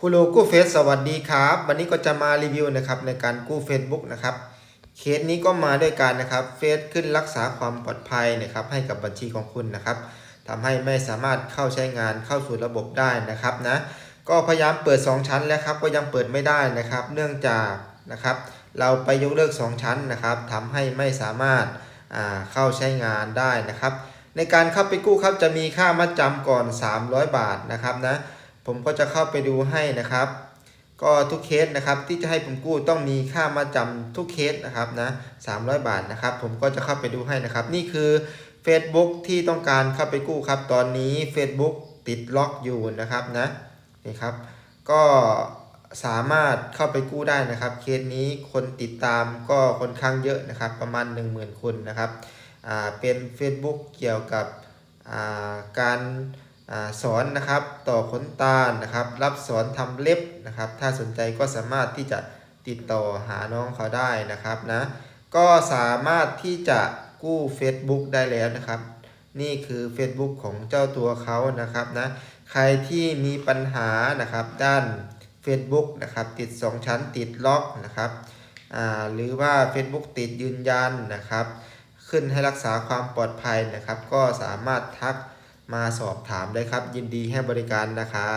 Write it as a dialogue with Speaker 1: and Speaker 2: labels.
Speaker 1: คูโลกู้เฟซสวัสดีครับ วันนี้ก็จะมารีวิวนะครับในการกู้ Facebook นะครับเคสนี้ก็มาด้วยกันนะครับเฟซขึ้นรักษาความปลอดภัยนะครับให้กับบัญชีของคุณนะครับทำให้ไม่สามารถเข้าใช้งานเข้าสู่ระบบได้นะครับนะก็พยายามเปิด 2 ชั้นแล้วครับก็ยังเปิดไม่ได้นะครับ เนื่องจากนะครับเราไปยกเลิก 2 ชั้นนะครับทำให้ไม่สามารถอ่าเข้าใช้งานได้นะครับ ในการเข้าไปกู้ครับจะมีค่ามัดจำก่อน 300 บาทนะครับนะ ผมก็จะเข้าไปดูให้นะครับ ก็ทุกเคสนะครับที่จะให้ผมกู้ต้องมีค่ามาจำทุกเคสนะครับนะ300บาทนะครับ ผมก็จะเข้าไปดูให้นะครับ นี่คือ Facebook ที่ต้องการเข้าไปกู้ครับ ตอนนี้ Facebook ติดล็อกอยู่นะครับนะนี่ครับ ก็สามารถเข้าไปกู้ได้นะครับ เคสนี้คนติดตามก็ค่อนข้างเยอะนะครับ ประมาณ 10,000 คนนะครับ อ่า เป็น Facebook เกี่ยวกับ อ่า การ สอนนะครับต่อขนตานะครับ รับสอนทำเล็บนะครับ ถ้าสนใจก็สามารถที่จะติดต่อหาน้องเขาได้นะครับนะก็สามารถที่จะกู้ Facebook ได้แล้วนะครับ นี่คือ Facebook ของเจ้าตัวเขานะครับนะใครที่มีปัญหานะครับด้าน Facebook นะครับติด 2 ชั้นติดล็อกนะครับหรือว่า Facebook ติดยืนยันนะครับ ขึ้นให้รักษาความปลอดภัยนะครับ ก็สามารถทัก มาสอบถามได้ครับ ยินดีให้บริการนะครับ